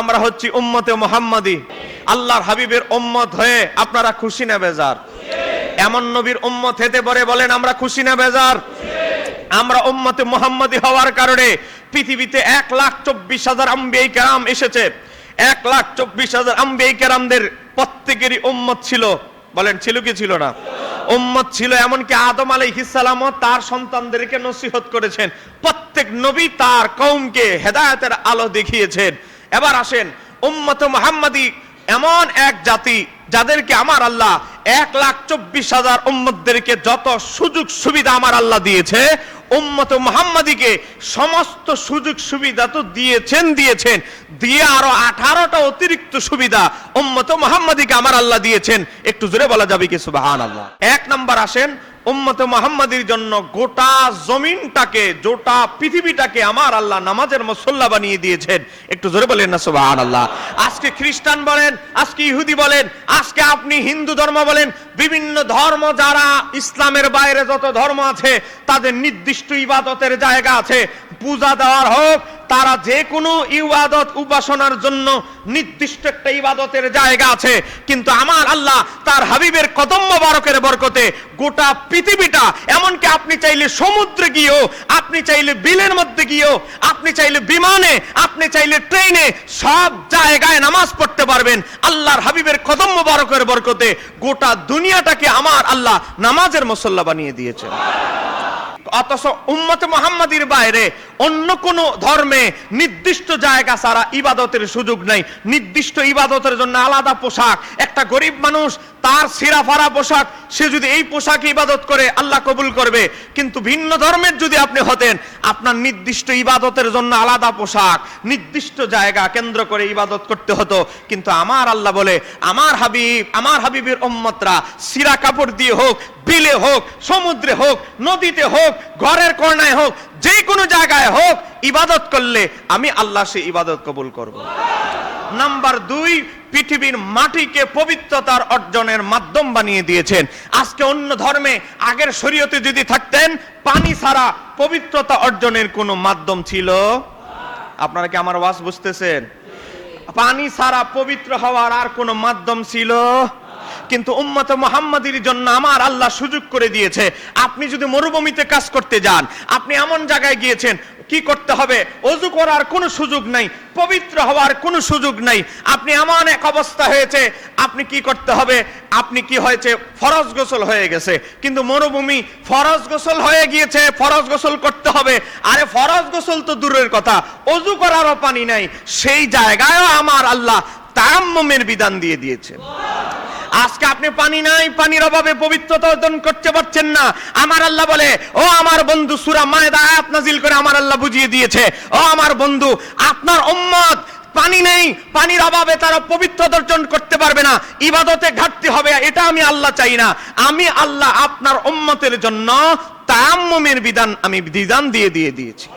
আমরা হচ্ছি উম্মতে মোহাম্মদী। আল্লাহর হাবিবের উম্মত হয়ে আপনারা খুশি না বেজার? এমন নবীর উম্মত হতে পারে বলেন, আমরা খুশি না বেজার? আমরা উম্মতে মোহাম্মদী হওয়ার কারণে পৃথিবীতে এক লাখ চব্বিশ হাজার আম্বিয়াই কেরাম এসেছে। এক লাখ চব্বিশ হাজার আম্বিয়াই কেরামদের প্রত্যেকেরই উম্মত ছিল। বলেন, ছিল কি ছিল না? উম্মত ছিল এমনকি আদম আলাইহিসসালামও তার সন্তানদেরকে নসিহত করেছেন। প্রত্যেক নবী তার কৌমকে হেদায়েতের আলো দেখিয়েছেন। এবার আসেন, উম্মত মোহাম্মদী এমন এক জাতি যাদেরকে আমার আল্লাহ এক লাখ চব্বিশ হাজার উম্মতদেরকে যত সুযোগ সুবিধা আমার আল্লাহ দিয়েছে, উম্মত মোহাম্মদীকে সমস্ত সুযোগ সুবিধা তো দিয়েছেন দিয়েছেন। দিয়ে আরও আঠারোটা অতিরিক্ত সুবিধা উম্মত মোহাম্মদীকে আমার আল্লাহ দিয়েছেন। একটু জোরে বলা যাবে কি? আল্লাহ এক নাম্বার আসেন উম্মত মোহাম্মদীর জন্য গোটা জমিনটাকে, গোটা পৃথিবীটাকে আমার আল্লাহ নামাজের মসল্লা বানিয়ে দিয়েছেন। একটু জোরে বলেন না সুবাহান আল্লাহ আজকে খ্রিস্টান বলেন, আজকে ইহুদি বলেন, আজকে আপনি হিন্দু ধর্ম বলেন, বিভিন্ন ধর্ম যারা ইসলামের বাইরে যত ধর্ম আছে, তাদের নির্দিষ্ট ইবাদতের জায়গা আছে। পূজা দেওয়ার হোক তারা যে কোনো ইবাদত উপাসনার জন্য নির্দিষ্ট একটা ইবাদতের জায়গা আছে। কিন্তু আমার আল্লাহ তার হাবিবের কদম মোবারকের বরকতে গোটা পৃথিবীটা, এমনকি আপনি চাইলে সমুদ্রে গিয়েও, আপনি চাইলে বিলের মধ্যে গিয়েও, আপনি চাইলে বিমানে, আপনি চাইলে ট্রেনে সব জায়গায় নামাজ পড়তে পারবেন। আল্লাহর হাবিবের কদম মোবারকের বরকতে গোটা দুনিয়াটাকে আমার আল্লাহ নামাজের মসল্লা বানিয়ে দিয়েছেন। অথচ উম্মত মোহাম্মদীর বাইরে অন্য কোন ধর্মে নির্দিষ্ট জায়গা ছাড়া ইবাদতের সুযোগ নাই। নির্দিষ্ট ইবাদতের জন্য আলাদা পোশাক। একটা গরিব মানুষ, তার সিরাফারা পোশাক, সে যদি এই পোশাকে ইবাদত করে, আল্লাহ কবুল করবে। কিন্তু ভিন্ন ধর্মের যদি আপনি হতেন, আপনার নির্দিষ্ট ইবাদতের জন্য আলাদা পোশাক, নির্দিষ্ট জায়গা কেন্দ্র করে ইবাদত করতে হতো। কিন্তু আমার আল্লাহ বলে, আমার হাবিব, আমার হাবিবের উম্মতরা সিরা কাপড় দিয়ে হোক, বিলে হোক, সমুদ্রে হোক, নদীতে হোক, ঘরের কর্নায় হোক যে কোনো জায়গায় হোক ইবাদত করলে আমি আল্লাহ সে ইবাদত কবুল করব। নাম্বার দুই, পৃথিবীর মাটিকে পবিত্রতার অর্জনের মাধ্যম বানিয়ে দিয়েছেন। আজকে অন্য ধর্মে আগের শরীয়তে যদি থাকতেন, পানি ছাড়া পবিত্রতা অর্জনের কোনো মাধ্যম ছিল? আপনারা কি আমার ওয়াজ বুঝতেছেন? পানি ছাড়া পবিত্র হওয়ার আর কোনো মাধ্যম ছিল? কিন্তু উম্মত মোহাম্মদীর জন্য আমার আল্লাহ সুযোগ করে দিয়েছে। আপনি যদি মরুভূমিতে কাজ করতে যান, আপনি এমন জায়গায় গিয়েছেন, কি করতে হবে? অজু করার কোনো সুযোগ নাই, পবিত্র হওয়ার কোনো সুযোগ নাই। আপনি এমন এক অবস্থা হয়েছে, আপনি কি করতে হবে? আপনি কি হয়েছে? ফরজ গোসল হয়ে গেছে। কিন্তু মরুভূমি ফরজ গোসল হয়ে গিয়েছে, ফরজ গোসল করতে হবে। আরে ফরজ গোসল তো দূরের কথা, অজু করারও পানি নাই। সেই জায়গায়ও আমার আল্লাহ তায়াম্মমের বিধান দিয়ে দিয়েছে। আজকে আপনি পানি নাই, পানির অভাবে পবিত্রতা অর্জন করতে পারছেন না। আমার আল্লাহ বলে, ও আমার বন্ধু, সুরা মায়দা আয়াত নাজিল করে আমার আল্লাহ বুঝিয়ে দিয়েছে। ও আমার বন্ধু, আপনার উম্মত পানি নেই, পানির অভাবে তারা পবিত্রতা অর্জন করতে পারবে না। ইবাদতে ঘাটতি হবে, এটা আমি আল্লাহ চাই না। আমি আল্লাহ আপনার উম্মতের জন্য তায়াম্মমের বিধান, আমি বিধান দিয়ে দিয়ে দিয়েছি।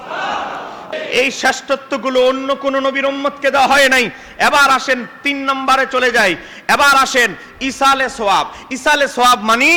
এই শ্রেষ্ঠত্বগুলো অন্য কোন নবীর উম্মতকে দেওয়া হয় নাই। এবার আসেন তিন নম্বরে চলে যাই। এবার আসেন ইসালে সোয়াব। ইসালে সোয়াব মানে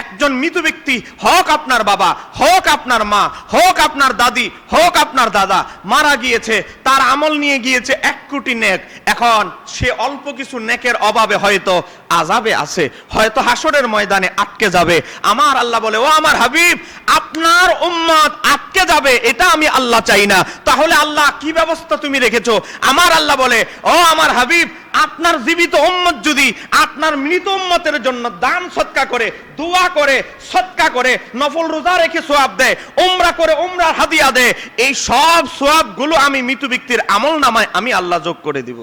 একজন মৃত ব্যক্তি, হোক আপনার বাবা, হোক আপনার মা, হোক আপনার দাদি, হোক আপনার দাদা, মারা গিয়েছে, তার আমল নিয়ে গিয়েছে এক কোটি নেক। এখন সে অল্প কিছু নেকের অভাবে হয়তো আজাবে আছে, হয়তো হাসরের ময়দানে আটকে যাবে। আমার আল্লাহ বলে, ও আমার হাবিব, আপনার উম্মাদ আটকে যাবে, এটা আমি আল্লাহ চাই না। তাহলে আল্লাহ কি ব্যবস্থা তুমি রেখেছো? আমার আল্লাহ বলে, ও আমার হাবিব, আপনার জীবিত উম্মত যদি আপনার মৃত উম্মতের জন্য দান, সৎকা করে, দোয়া করে, সৎকা করে, নফল রোজা রেখে সোয়াব দেয়, উমরা করে, উমরার হাদিয়া দেয়, এই সব সোয়াবগুলো আমি মৃত ব্যক্তির আমল নামায় আমি আল্লাহ যোগ করে দিব।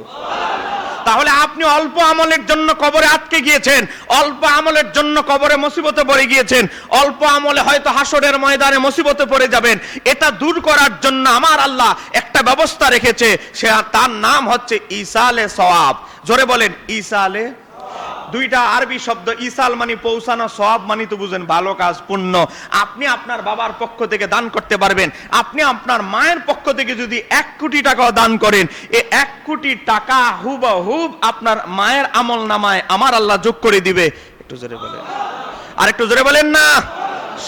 তাহলে আপনি অল্প আমলের জন্য কবরে আটকে গিয়েছেন, অল্প আমলের জন্য কবরে মুসিবতে পড়ে গিয়েছেন, অল্প আমলে হয়তো হাসরের ময়দানে মুসিবতে পড়ে যাবেন। এটা দূর করার জন্য আমার আল্লাহ একটা ব্যবস্থা রেখেছে, সে তার নাম হচ্ছে ইসালে সওয়াব। জোরে বলেন ইসালে দুইটা আরবি শব্দ ইসাল মানে পৌঁছানো সব মানে তো বুঝেন ভালো কাজ, পুণ্য। আপনি আপনার বাবার পক্ষ থেকে দান করতে পারবেন। আপনি আপনার মায়ের পক্ষ থেকে যদি এক কোটি টাকাও দান করেন, এ এক কোটি টাকা হুবহুব আপনার মায়ের আমল নামায় আমার আল্লাহ যোগ করে দিবে। একটু জোরে বলেন। আর একটু জোরে বলেন না।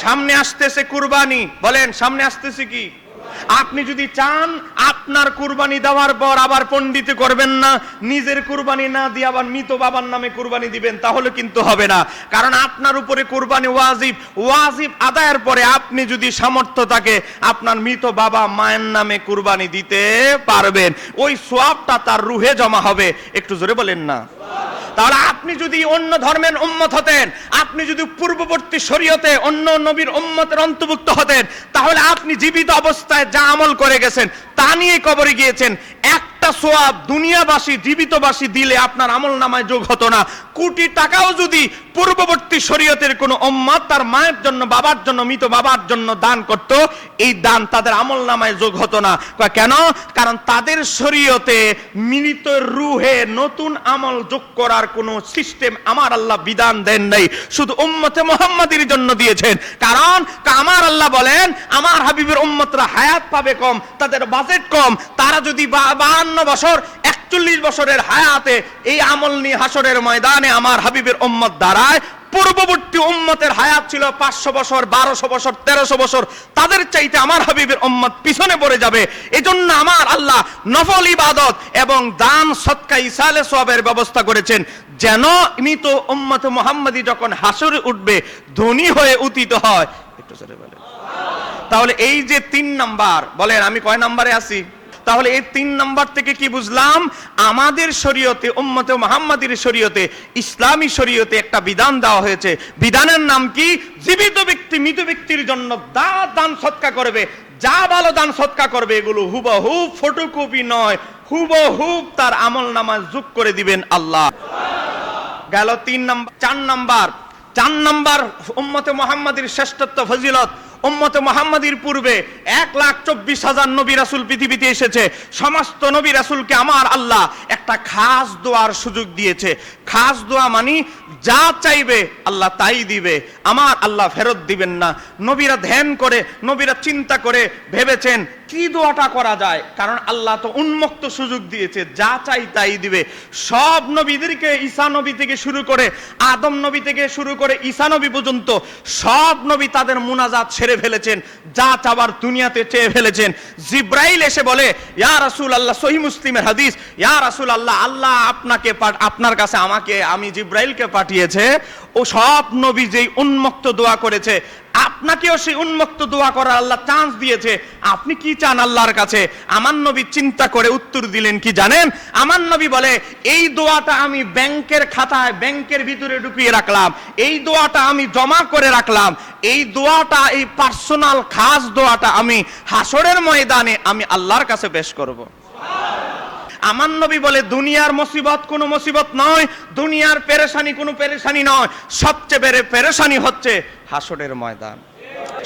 সামনে আসতেছে কুরবানি। বলেন, সামনে আসতেছে কি? আপনি যদি চান, আপনার কুরবানি দেওয়ার পর আবার পণ্ডিত করবেন না, নিজের কুরবানি না দিয়ে আবার মৃত বাবার নামে কুরবানি দিবেন, তাহলে কিন্তু হবে না। কারণ আপনার উপরে কুরবানি ওয়াজিব ওয়াজিব আদায়ের পরে আপনি যদি সামর্থ্য থাকে, আপনার মৃত বাবা মায়ের নামে কুরবানি দিতে পারবেন। ওই সোয়াবটা তার রুহে জমা হবে। একটু জোরে বলেন না। তাহলে আপনি যদি অন্য ধর্মের উম্মত হতেন, আপনি যদি পূর্ববর্তী শরীয়তে অন্য নবীর উম্মতের অন্তর্ভুক্ত হতেন, তাহলে আপনি জীবিত অবস্থায় যা আমল করে গেছেন, তা নিয়ে কবরে গিয়েছেন। একটা সোয়াব দুনিয়াবাসী, জীবিতবাসী দিলে আপনার আমল নামায় যোগ হতো না। কোটি টাকাও যদি পূর্ববর্তী শরীয়তের কোন উম্মত তার মায়ের জন্য, বাবার জন্য, মৃত বাবার জন্য দান করত, এই দান তাদের আমল নামায় যোগ হতো না। কেন? কারণ তাদের শরীয়তে মৃত রুহে নতুন আমল যোগ করার কোনো সিস্টেম আমার আল্লাহ বিধান দেন নাই। শুধু উম্মতে মোহাম্মদের জন্য দিয়েছেন। কারণ আমার আল্লাহ বলেন, আমার হাবিবের উম্মতরা হায়াত পাবে কম, তাদের বাজেট কম। তারা যদি বাহান্ন বছর একচল্লিশ বছরের হায়াতে এই আমল নিয়ে হাসরের ময়দানে আমার হাবিবের উম্মত দাঁড়ায়। পূর্ববর্তী উম্মতের হায়াত ছিল পাঁচশো বছর, বারোশো বছর, তেরোশো বছর। তাদের চাইতে আমার হাবিবের উম্মত পিছনে পড়ে যাবে। এজন্য আমার আল্লাহ নফল ইবাদত এবং দান সৎকা ইসালে সবের ব্যবস্থা করেছেন। যেন মৃত উম্মত মোহাম্মদী যখন হাসরে উঠবে, ধনী হয়ে উতিত হয়। একটু তাহলে এই যে তিন নাম্বার, বলেন, আমি কয় নাম্বারে আছি? তাহলে এই তিন নাম্বার থেকে কি বুঝলাম? আমাদের শরীয়তে, উম্মতে মোহাম্মদের শরীয়তে, ইসলামী শরীয়তে একটা বিধান দেওয়া হয়েছে। বিধানের নাম কি? জীবিত ব্যক্তি মৃত ব্যক্তির জন্য দা দান সৎকা করবে, যা ভালো দান সৎকা করবে, এগুলো হুবহু ফটোকপি নয়। হুবহু তার আমল নামা যোগ করে দিবেন আল্লাহ। গেল তিন নাম্বার, চার নাম্বার। চার নাম্বার উম্মতে মোহাম্মদের শ্রেষ্ঠত্ব, ফজিলত। উম্মতে মোহাম্মদীর পূর্বে এক লাখ চব্বিশ হাজার নবী রাসুল পৃথিবীতে এসেছে। সমস্ত নবী রাসুলকে আমার আল্লাহ একটা খাস দোয়ার সুযোগ দিয়েছে। খাস দোয়া মানি, যা চাইবে আল্লাহ তাই দিবে। আমার আল্লাহ ফেরত দিবেন না। নবীরা ধ্যান করে, নবীরা চিন্তা করে ভেবেছেন কি দোয়াটা করা যায়? কারণ আল্লাহ তো উন্মুক্ত সুযোগ দিয়েছে, যা চাই তাই দিবে। সব নবীদেরকে ঈসা নবী থেকে শুরু করে আদম নবী থেকে শুরু করে ঈসা নবী পর্যন্ত সব নবী তাদের মুনাজাত ছেড়ে ফেলেছেন, যা চাবার দুনিয়াতে চেয়ে ফেলেছেন। জিব্রাইল এসে বলে, ইয়া রাসূল আল্লাহ সহি মুসলিমের হাদিস, ইয়া রাসূল আল্লাহ আল্লাহ আপনাকে আপনার কাছে আমাকে, আমি জিব্রাইলকে পাঠিয়েছে, ও সব নবী যেই উন্মুক্ত দোয়া করেছে আপনাকেও সেই উন্মুক্ত দোয়া করার আল্লাহ চান্স দিয়েছে। আপনি কি চান আল্লাহর কাছে? আমার নবী চিন্তা করে উত্তর দিলেন কি জানেন? আমার নবী বলে, এই দোয়াটা আমি ব্যাংকের খাতায়, ব্যাংকের ভিতরে ঢুকিয়ে রাখলাম। এই দোয়াটা আমি জমা করে রাখলাম। এই দোয়াটা, এই পার্সোনাল খাস দোয়াটা আমি হাসরের ময়দানে আমি আল্লাহর কাছে পেশ করব। আমার নবী বলে, দুনিয়ার মুসিবত কোনো মুসিবত নয়, দুনিয়ার পেরেশানি কোনো পেরেশানি নয়। সবচেয়ে বেড়ে পেরেশানি হচ্ছে হাসরের ময়দান।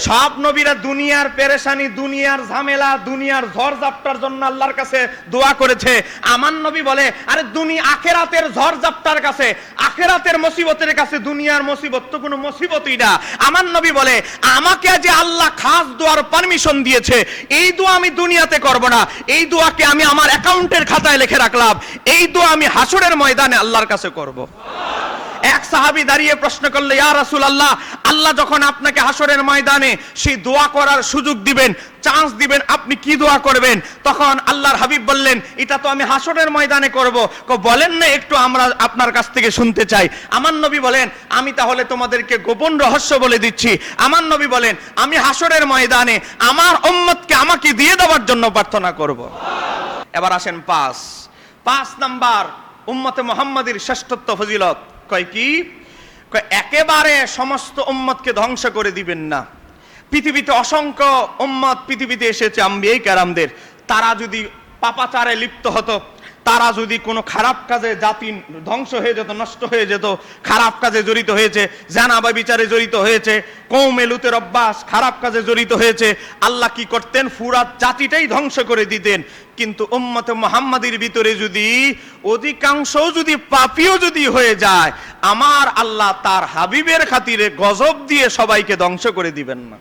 সব নবীরা দুনিয়ার পেরেশানি, দুনিয়ার ঝামেলা, দুনিয়ার ঝড় জাপটার জন্য আল্লাহর কাছে দোয়া করেছে। আমার নবী বলে, আরে দুনিয়া আখেরাতের ঝড় জাপটার কাছে, আখেরাতের মুসিবতের কাছে দুনিয়ার মুসিবত তো কোনো মুসিবতই না। আমার নবী বলে, আমাকে যে আল্লাহ খাস দোয়ার পারমিশন দিয়েছে, এই দোয়া আমি দুনিয়াতে করব না। এই দোয়াকে আমি আমার অ্যাকাউন্টের খাতায় লিখে রাখলাম। এই দোয়া আমি হাসুরের ময়দানে আল্লাহর কাছে করব। এক সাহাবী দাঁড়িয়ে প্রশ্ন করলে, ইয়া রাসূল আল্লাহ যখন আপনাকে হাসরের ময়দানে সেই দোয়া করার সুযোগ দিবেন চান্স দিবেন, আপনি কি দোয়া করবেন, তখন আল্লাহর হাবিব বললেন, এটা তো আমি হাসরের ময়দানে করব। কো বলেন না একটু আমরা আপনার কাছ থেকে শুনতে চাই। আমার নবী বলেন, আমি তাহলে তোমাদেরকে গোপন রহস্য বলে দিচ্ছি। আমার নবী বলেন, আমি হাসরের ময়দানে আমার উম্মতকে আমাকে দিয়ে দেওয়ার জন্য প্রার্থনা করব। এবার আসেন পাঁচ। পাঁচ নাম্বার, উম্মতে মোহাম্মদের শ্রেষ্ঠত্ব ফজিলত কয় কি? একেবারে সমস্ত উম্মতকে ধ্বংস করে দিবেন না। পৃথিবীতে অসংখ্য উম্মত পৃথিবীতে এসেছে আম্বিয়াই কারামদের। তারা যদি পাপাচারে লিপ্ত হতো তারা যদি কোনো খারাপ কাজে জাতি ধ্বংস হয়ে যেত, নষ্ট হয়ে যেত, খারাপ কাজে জড়িত হয়েছে জানাবা বিচারে জড়িত হয়েছে কৌমে লুতের অভ্যাস খারাপ কাজে জড়িত হয়েছে, আল্লাহ কি করতেন? ফুরাত জাতিটাই ধ্বংস করে দিতেন। কিন্তু উম্মতে মোহাম্মদের ভিতরে যদি অধিকাংশ যদি পাপিও যদি হয়ে যায়, আমার আল্লাহ তার হাবিবের খাতিরে গজব দিয়ে সবাইকে ধ্বংস করে দিবেন না।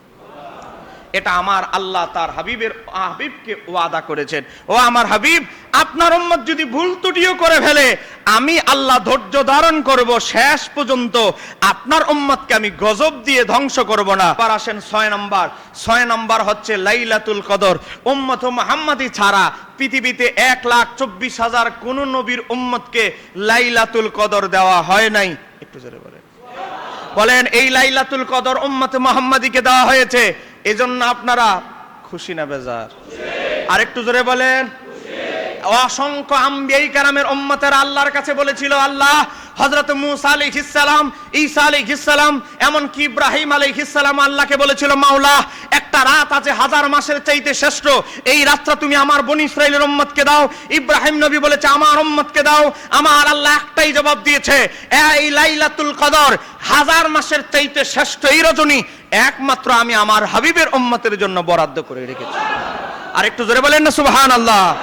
এটা আমার আল্লাহ তার হাবিবের হাবিবকে ওয়াদা করেছেন। ও আমার হাবিব, আপনার উম্মত যদি ভুল ত্রুটিও করে ফেলে, আমি আল্লাহ ধৈর্য ধারণ করব শেষ পর্যন্ত। আপনার উম্মতকে আমি গজব দিয়ে ধ্বংস করব না। আবার আসেন ছয় নাম্বার। ছয় নাম্বার হচ্ছে লাইলাতুল কদর। উম্মত মোহাম্মদি ছাড়া পৃথিবীতে এক লাখ চব্বিশ হাজার কোন নবীর উম্মতকে লাইলাতুল কদর দেওয়া হয় নাই। একটু জোরে বলেন। বলেন, এই লাইলাতুল কদর উম্মতে মোহাম্মদীকে দেওয়া হয়েছে। এজন্য আপনারা খুশি না বেজার। আর একটু জোরে বলেন। অসংখ্য আম্বিয়াই কারামের উম্মতের আল্লাহর কাছে বলেছিল, আল্লাহ, হযরত মুসা সালাম, ঈসা সালাম, এমনকি ইব্রাহিম সালাম আল্লাহকে বলেছিল, মাওলা, একটা রাত আছে, হাজার মাসের চাইতে শ্রেষ্ঠ। এই রাতটা তুমি আমার বনি ইসরাইলের উম্মতকে দাও। ইব্রাহিম নবী বলেছে, আমার উম্মতকে দাও। আমার আল্লাহ একটাই জবাব দিয়েছে, এই লাইলাতুল কদর, হাজার মাসের চাইতে শ্রেষ্ঠ এই রজনী একমাত্র আমি আমার হাবিবের উম্মতের জন্য বরাদ্দ করে রেখেছি। আর একটু জোরে বলেন না, সুবহানাল্লাহ।